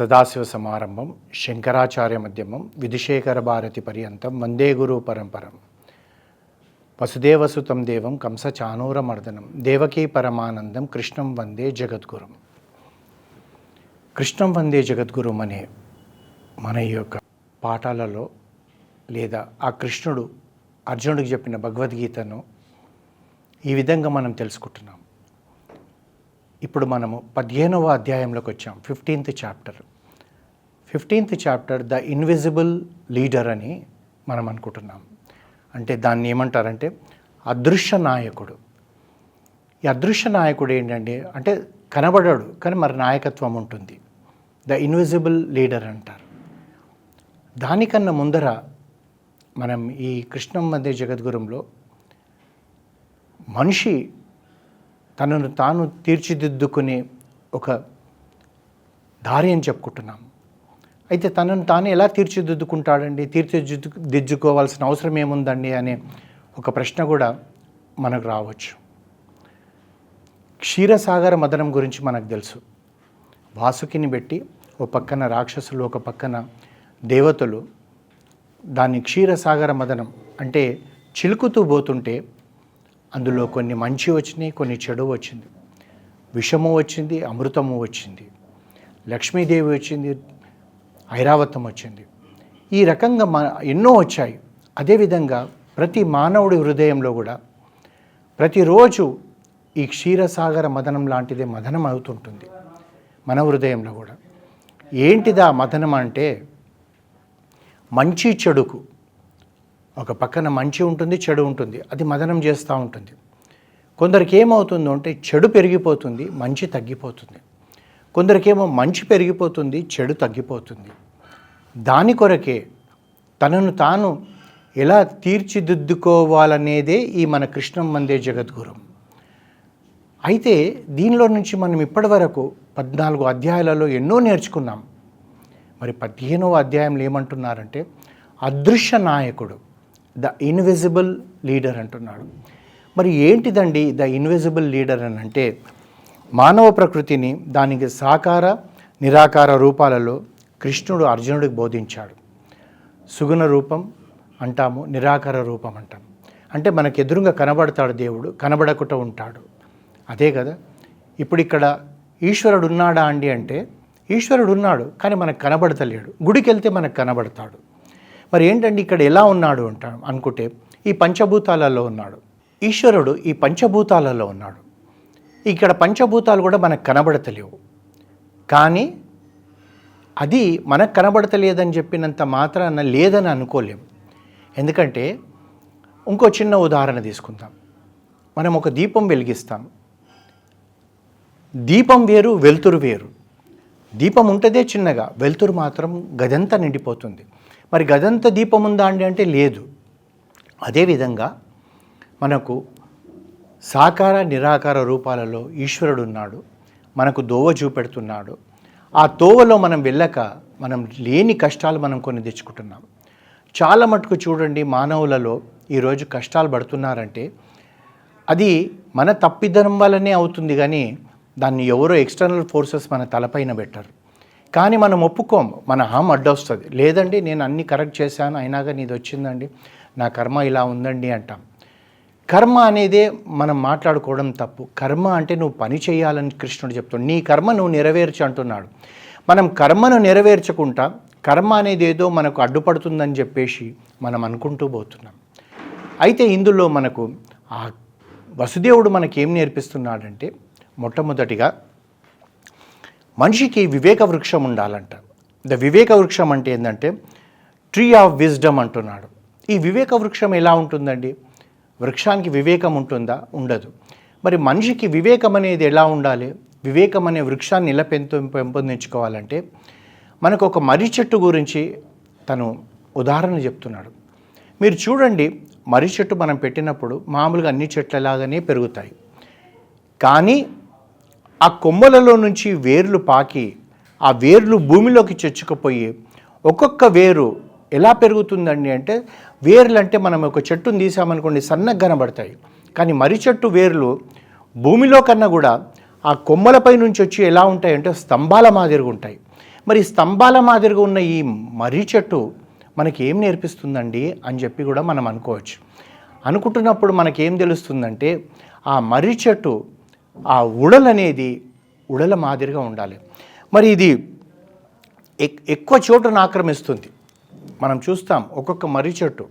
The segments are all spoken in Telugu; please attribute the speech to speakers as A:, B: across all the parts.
A: సదాశివ సమారంభం శంకరాచార్య మధ్యమం విధుశేఖర భారతి పర్యంతం వందే గురు పరంపరం. వసుదేవసుతం దేవం కంస చానూరమర్దనం దేవకీ పరమానందం కృష్ణం వందే జగద్గురం. కృష్ణం వందే జగద్గురుం అనే మన ఈ యొక్క పాఠాలలో లేదా ఆ కృష్ణుడు అర్జునుడికి చెప్పిన భగవద్గీతను ఈ విధంగా మనం తెలుసుకుంటున్నాం. ఇప్పుడు మనము పదిహేనవ అధ్యాయంలోకి వచ్చాం fifteenth chapter fifteenth chapter the invisible leader అని మనం అనుకుంటున్నాం. అంటే దాన్ని ఏమంటారంటే అదృశ్య నాయకుడు. ఈ అదృశ్య నాయకుడు ఏంటంటే అంటే కనబడాడు కానీ మరి నాయకత్వం ఉంటుంది. ద ఇన్విజిబుల్ లీడర్ అంటారు. దానికన్నా ముందర మనం ఈ కృష్ణం మధ్య జగద్గురంలో మనిషి తనను తాను తీర్చిదిద్దుకునే ఒక దారి అని చెప్పుకుంటున్నాం అయితే తనను తాను ఎలా తీర్చిదిద్దుకుంటాడండి? తీర్చిదిద్దు దిద్దుకోవాల్సిన అవసరం ఏముందండి అనే ఒక ప్రశ్న కూడా మనకు రావచ్చు. క్షీరసాగర మదనం గురించి మనకు తెలుసు. వాసుకిని పెట్టి ఒక పక్కన రాక్షసులు ఒక పక్కన దేవతలు దాన్ని క్షీరసాగర మదనం అంటే చిలుకుతూ పోతుంటే అందులో కొన్ని మంచి వచ్చినాయి కొన్ని చెడు వచ్చింది. విషము వచ్చింది అమృతము వచ్చింది. లక్ష్మీదేవి వచ్చింది ఐరావతం వచ్చింది. ఈ రకంగా మన ఎన్నో వచ్చాయి. అదేవిధంగా ప్రతి మానవుడి హృదయంలో కూడా ప్రతిరోజు ఈ క్షీరసాగర మదనం లాంటిదే మదనం అవుతుంటుంది మన హృదయంలో కూడా. ఏంటిదా మదనం అంటే మంచి చెడుకు. ఒక పక్కన మంచి ఉంటుంది చెడు ఉంటుంది. అది మదనం చేస్తూ ఉంటుంది. కొందరికి ఏమవుతుందో అంటే చెడు పెరిగిపోతుంది మంచి తగ్గిపోతుంది. కొందరికేమో మంచి పెరిగిపోతుంది చెడు తగ్గిపోతుంది. దాని కొరకే తనను తాను ఎలా తీర్చిదిద్దుకోవాలనేదే ఈ మన కృష్ణం మందే జగద్గురు. అయితే దీనిలో నుంచి మనం ఇప్పటివరకు పద్నాలుగు అధ్యాయాలలో ఎన్నో నేర్చుకున్నాం. మరి పదిహేనవ అధ్యాయంలో ఏమంటున్నారంటే అదృశ్య నాయకుడు. ద ఇన్విజిబుల్ లీడర్ అంటున్నాడు. మరి ఏంటిదండి ద ఇన్విజిబుల్ లీడర్ అని అంటే మానవ ప్రకృతిని దానికి సాకార నిరాకార రూపాలలో కృష్ణుడు అర్జునుడికి బోధించాడు. సుగుణ రూపం అంటాము నిరాకార రూపం అంటాం. అంటే మనకు ఎదురుగా కనబడతాడు దేవుడు కనబడకుండా ఉంటాడు. అదే కదా ఇప్పుడు ఇక్కడ ఈశ్వరుడు ఉన్నాడా అండి అంటే ఈశ్వరుడు ఉన్నాడు కానీ మనకు కనబడతలేడు. గుడికి వెళ్తే మనకు కనబడతాడు. మరి ఏంటండి ఇక్కడ ఎలా ఉన్నాడు అంటాం అనుకుంటే ఈ పంచభూతాలలో ఉన్నాడు. ఈశ్వరుడు ఈ పంచభూతాలలో ఉన్నాడు. ఇక్కడ పంచభూతాలు కూడా మనకు కనబడతలేవు. కానీ అది మనకు కనబడతలేదని చెప్పినంత మాత్రాన లేదని అనుకోలేం. ఎందుకంటే ఇంకో చిన్న ఉదాహరణ తీసుకుందాం. మనం ఒక దీపం వెలిగిస్తాం. దీపం వేరు వెలుతురు వేరు. దీపం ఉంటుందే చిన్నగా వెలుతురు మాత్రం గదంతా నిండిపోతుంది. మరి గదంత దీపం ఉందా అండి అంటే లేదు. అదేవిధంగా మనకు సాకార నిరాకార రూపాలలో ఈశ్వరుడు ఉన్నాడు. మనకు దోవ చూపెడుతున్నాడు. ఆ తోవలో మనం వెళ్ళక మనం లేని కష్టాలు మనం కొన్ని తెచ్చుకుంటున్నాం. చాలా మటుకు చూడండి మానవులలో ఈరోజు కష్టాలు పడుతున్నారంటే అది మన తప్పిదనం వల్లనే అవుతుంది కానీ దాన్ని ఎవరో ఎక్స్టర్నల్ ఫోర్సెస్ మన తలపైన పెట్టరు. కానీ మనం ఒప్పుకోం. మన హామ్ అడ్డొస్తుంది. లేదండి నేను అన్ని కరెక్ట్ చేశాను అయినాగా నీది వచ్చిందండి. నా కర్మ ఇలా ఉందండి అంటాం. కర్మ అనేదే మనం మాట్లాడుకోవడం తప్పు. కర్మ అంటే నువ్వు పని చేయాలని కృష్ణుడు చెప్తాడు నీ కర్మ నువ్వు నెరవేర్చు అంటున్నాడు. మనం కర్మను నెరవేర్చకుండా కర్మ అనేది ఏదో మనకు అడ్డుపడుతుందని చెప్పేసి మనం అనుకుంటూ పోతున్నాం. అయితే ఇందులో మనకు ఆ వసుదేవుడు మనకేం నేర్పిస్తున్నాడంటే మొట్టమొదటిగా మనిషికి వివేక వృక్షం ఉండాలంట. ద వివేక వృక్షం అంటే ఏంటంటే ట్రీ ఆఫ్ విజ్డమ్ అంటున్నాడు. ఈ వివేక వృక్షం ఎలా ఉంటుందండి? వృక్షానికి వివేకం ఉంటుందా? ఉండదు. మరి మనిషికి వివేకం అనేది ఎలా ఉండాలి? వివేకం అనే వృక్షాన్ని ఎలా పెంపు పెంపొందించుకోవాలంటే మనకు ఒక మర్రి చెట్టు గురించి తను ఉదాహరణ చెప్తున్నాడు. మీరు చూడండి మర్రి చెట్టు మనం పెట్టినప్పుడు మామూలుగా అన్ని చెట్లలాగానే పెరుగుతాయి. కానీ ఆ కొమ్మలలో నుంచి వేర్లు పాకి ఆ వేర్లు భూమిలోకి చొచ్చుకుపోయి ఒక్కొక్క వేరు ఎలా పెరుగుతుందండి అంటే వేర్లు అంటే మనం ఒక చెట్టును తీసామనుకోండి సన్నగా కనబడతాయి. కానీ మర్రి చెట్టు వేర్లు భూమిలో కన్నా కూడా ఆ కొమ్మలపై నుంచి వచ్చి ఎలా ఉంటాయంటే స్తంభాల మాదిరిగా ఉంటాయి. మరి స్తంభాల మాదిరిగా ఉన్న ఈ మర్రి చెట్టు మనకి ఏం నేర్పిస్తుందండి అని చెప్పి కూడా మనం అనుకోవచ్చు. అనుకుంటున్నప్పుడు మనకేం తెలుస్తుందంటే ఆ మర్రి చెట్టు ఆ ఉడలు అనేది ఉడల మాదిరిగా ఉండాలి. మరి ఇది ఎక్- ఎక్కువ చోటును ఆక్రమిస్తుంది. మనం చూస్తాం ఒక్కొక్క మర్రి చెట్టు.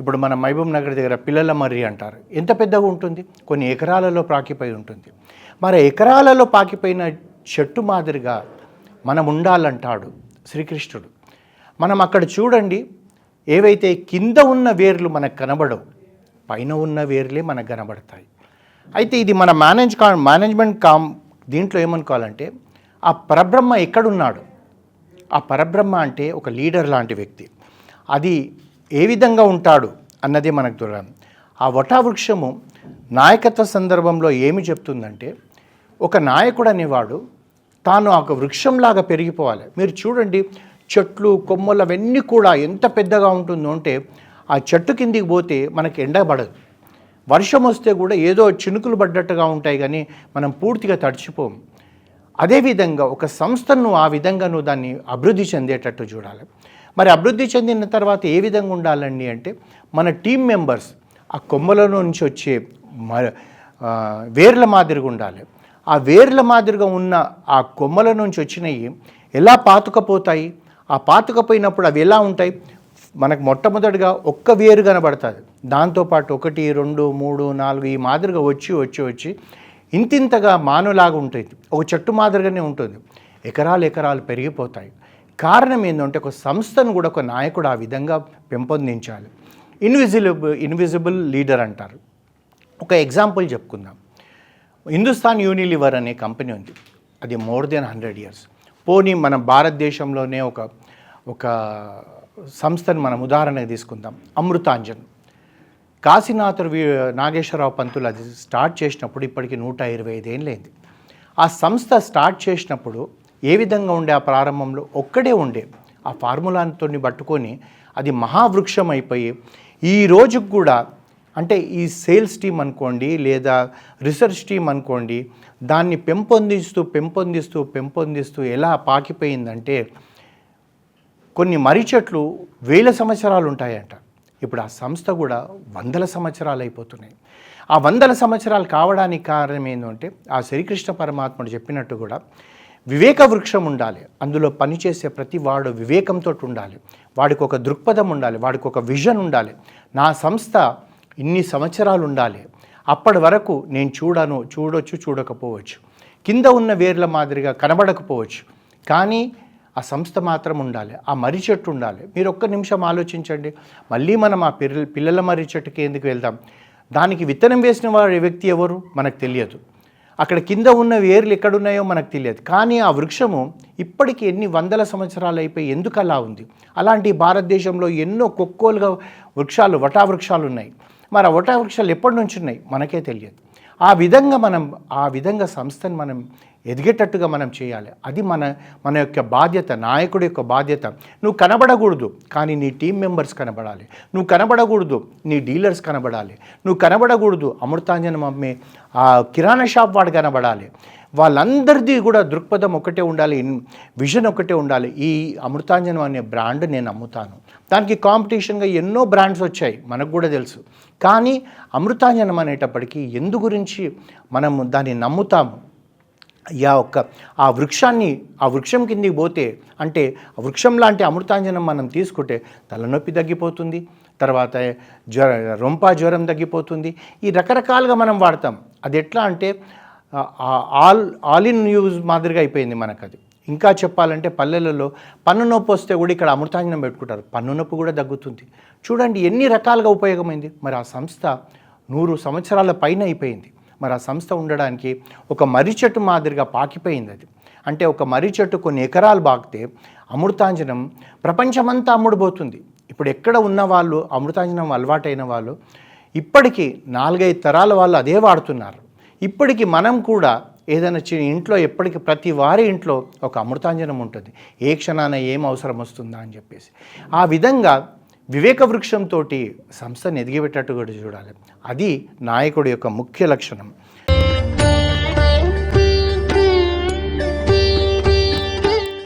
A: ఇప్పుడు మన మహబూబ్ నగర్ దగ్గర పిల్లల మర్రి అంటారు. ఎంత పెద్దగా ఉంటుంది? కొన్ని ఎకరాలలో పాకిపోయి ఉంటుంది. మరి ఎకరాలలో పాకిపోయిన చెట్టు మాదిరిగా మనం ఉండాలంటాడు శ్రీకృష్ణుడు. మనం అక్కడ చూడండి ఏవైతే కింద ఉన్న వేర్లు మనకు కనబడవు పైన ఉన్న వేర్లే మనకు కనబడతాయి. అయితే ఇది మన మేనేజ్ కా మేనేజ్మెంట్ కామ్ దీంట్లో ఏమనుకోవాలంటే ఆ పరబ్రహ్మ ఎక్కడున్నాడు? ఆ పరబ్రహ్మ అంటే ఒక లీడర్ లాంటి వ్యక్తి. అది ఏ విధంగా ఉంటాడు అన్నదే మనకు దూరం. ఆ వటావృక్షము నాయకత్వ సందర్భంలో ఏమి చెప్తుందంటే ఒక నాయకుడు అనేవాడు తాను ఒక వృక్షంలాగా పెరిగిపోవాలి. మీరు చూడండి చెట్లు కొమ్మలు అవన్నీ కూడా ఎంత పెద్దగా ఉంటుందో అంటే ఆ చెట్టు కిందికి పోతే మనకి ఎండ పడదు. వర్షం వస్తే కూడా ఏదో చినుకులు పడ్డట్టుగా ఉంటాయి కానీ మనం పూర్తిగా తడిచిపోము అదేవిధంగా ఒక సంస్థను ఆ విధంగా నువ్వు దాన్ని అభివృద్ధి చెందేటట్టు చూడాలి. మరి అభివృద్ధి చెందిన తర్వాత ఏ విధంగా ఉండాలండి అంటే మన టీం మెంబర్స్ ఆ కొమ్మల నుంచి వచ్చే మ వేర్ల మాదిరిగా ఉండాలి. ఆ వేర్ల మాదిరిగా ఉన్న ఆ కొమ్మల నుంచి వచ్చినవి ఎలా పాతుకపోతాయి? ఆ పాతుకపోయినప్పుడు అవి ఎలా ఉంటాయి? మనకు మొట్టమొదటిగా ఒక్క వేరు కనబడుతుంది. దాంతోపాటు ఒకటి రెండు మూడు నాలుగు ఈ మాదిరిగా వచ్చి వచ్చి వచ్చి ఇంతింతగా మానులాగా ఉంటుంది. ఒక చెట్టు మాదిరిగానే ఉంటుంది. ఎకరాలు ఎకరాలు పెరిగిపోతాయి. కారణం ఏంటంటే ఒక సంస్థను కూడా ఒక నాయకుడు ఆ విధంగా పెంపొందించాలి. ఇన్విజిబుల్ ఇన్విజిబుల్ లీడర్ అంటారు. ఒక ఎగ్జాంపుల్ చెప్పుకుందాం. హిందుస్థాన్ యూనిలివర్ అనే కంపెనీ ఉంది. అది మోర్ దెన్ హండ్రెడ్ ఇయర్స్. పోనీ మన భారతదేశంలోనే ఒక ఒక సంస్థను మనం ఉదాహరణగా తీసుకుందాం. అమృతాంజన్. కాశీనాథుడు వి- నాగేశ్వరరావు పంతులు అది స్టార్ట్ చేసినప్పుడు ఇప్పటికి నూట ఇరవై ఐదేళ్ళైంది ఆ సంస్థ స్టార్ట్ చేసినప్పుడు ఏ విధంగా ఉండే ఆ ప్రారంభంలో? ఒక్కడే ఉండే. ఆ ఫార్ములాతో పట్టుకొని అది మహావృక్షం అయిపోయి ఈ రోజుకు కూడా అంటే ఈ సేల్స్ టీం అనుకోండి లేదా రీసెర్చ్ టీం అనుకోండి దాన్ని పెంపొందిస్తూ పెంపొందిస్తూ పెంపొందిస్తూ ఎలా పాకిపోయిందంటే కొన్ని మర్రి చెట్లు వేల సంవత్సరాలు ఉంటాయంట. ఇప్పుడు ఆ సంస్థ కూడా వందల సంవత్సరాలు అయిపోతున్నాయి. ఆ వందల సంవత్సరాలు కావడానికి కారణం ఏంటంటే ఆ శ్రీకృష్ణ పరమాత్ముడు చెప్పినట్టు కూడా వివేక వృక్షం ఉండాలి. అందులో పనిచేసే ప్రతి వాడు వివేకంతో ఉండాలి. వాడికి ఒక దృక్పథం ఉండాలి. వాడికి ఒక విజన్ ఉండాలి. నా సంస్థ ఇన్ని సంవత్సరాలు ఉండాలి. అప్పటి వరకు నేను చూడను చూడొచ్చు చూడకపోవచ్చు. కింద ఉన్న వేర్ల మాదిరిగా కనబడకపోవచ్చు. కానీ ఆ సంస్థ మాత్రం ఉండాలి ఆ మర్రి చెట్టు ఉండాలి. మీరు ఒక్క నిమిషం ఆలోచించండి. మళ్ళీ మనం ఆ పిల్ల పిల్లల మర్రి చెట్టుకి ఎందుకు వెళ్దాం? దానికి విత్తనం వేసిన వారి వ్యక్తి ఎవరు? మనకు తెలియదు. అక్కడ కింద ఉన్న వేర్లు ఎక్కడున్నాయో మనకు తెలియదు. కానీ ఆ వృక్షము ఇప్పటికి ఎన్ని వందల సంవత్సరాలు అయిపోయి ఎందుకు అలా ఉంది? అలాంటి భారతదేశంలో ఎన్నో కొక్కోలుగా వృక్షాలు వటా వృక్షాలు ఉన్నాయి. మరి ఆ వటావృక్షాలు ఎప్పటి నుంచి ఉన్నాయి? మనకే తెలియదు. ఆ విధంగా మనం ఆ విధంగా సంస్థను మనం ఎదిగేటట్టుగా మనం చేయాలి. అది మన మన యొక్క బాధ్యత నాయకుడి యొక్క బాధ్యత. నువ్వు కనబడకూడదు కానీ నీ టీం మెంబర్స్ కనబడాలి. నువ్వు కనబడకూడదు నీ డీలర్స్ కనబడాలి. నువ్వు కనబడకూడదు అమృతాంజనం అమ్మే ఆ కిరాణా షాప్ వాడు కనబడాలి. వాళ్ళందరిది కూడా దృక్పథం ఒకటే ఉండాలి విజన్ ఒకటే ఉండాలి. ఈ అమృతాంజనం అనే బ్రాండ్ నేను అమ్ముతాను దానికి కాంపిటీషన్గా ఎన్నో బ్రాండ్స్ వచ్చాయి మనకు కూడా తెలుసు. కానీ అమృతాంజనం అనేటప్పటికీ ఎందు గురించి మనము దాన్ని నమ్ముతాము? యా ఒక్క ఆ వృక్షాన్ని ఆ వృక్షం కిందికి పోతే అంటే వృక్షం లాంటి అమృతాంజనం మనం తీసుకుంటే తలనొప్పి తగ్గిపోతుంది తర్వాత జ్వర రొంపా జ్వరం తగ్గిపోతుంది. ఈ రకరకాలుగా మనం వాడతాం. అది ఎట్లా అంటే ఆల్ ఆల్ ఇన్ యూజ్ మాదిరిగా అయిపోయింది మనకు అది ఇంకా చెప్పాలంటే పల్లెలలో పన్ను నొప్పి వస్తే కూడా ఇక్కడ అమృతాంజనం పెట్టుకుంటారు. పన్ను నొప్పి కూడా తగ్గుతుంది. చూడండి ఎన్ని రకాలుగా ఉపయోగమైంది. మరి ఆ సంస్థ నూరు సంవత్సరాల పైన అయిపోయింది. మరి ఆ సంస్థ ఉండడానికి ఒక మర్రి చెట్టు మాదిరిగా పాకిపోయింది అది. అంటే ఒక మర్రి చెట్టు కొన్ని ఎకరాలు బాకితే అమృతాంజనం ప్రపంచమంతా అమ్ముడుపోతుంది. ఇప్పుడు ఎక్కడ ఉన్న వాళ్ళు అమృతాంజనం అలవాటైన వాళ్ళు ఇప్పటికీ నాలుగైదు తరాల వాళ్ళు అదే వాడుతున్నారు. ఇప్పటికి మనం కూడా ఏదైనా చి ఇంట్లో ఎప్పటికి ప్రతి వారి ఇంట్లో ఒక అమృతాంజనం ఉంటుంది. ఏ క్షణాన ఏం అవసరం వస్తుందా అని చెప్పేసి. ఆ విధంగా వివేక వృక్షంతో సంస్థను ఎదిగిపెట్టట్టు కూడా చూడాలి. అది నాయకుడి యొక్క ముఖ్య లక్షణం.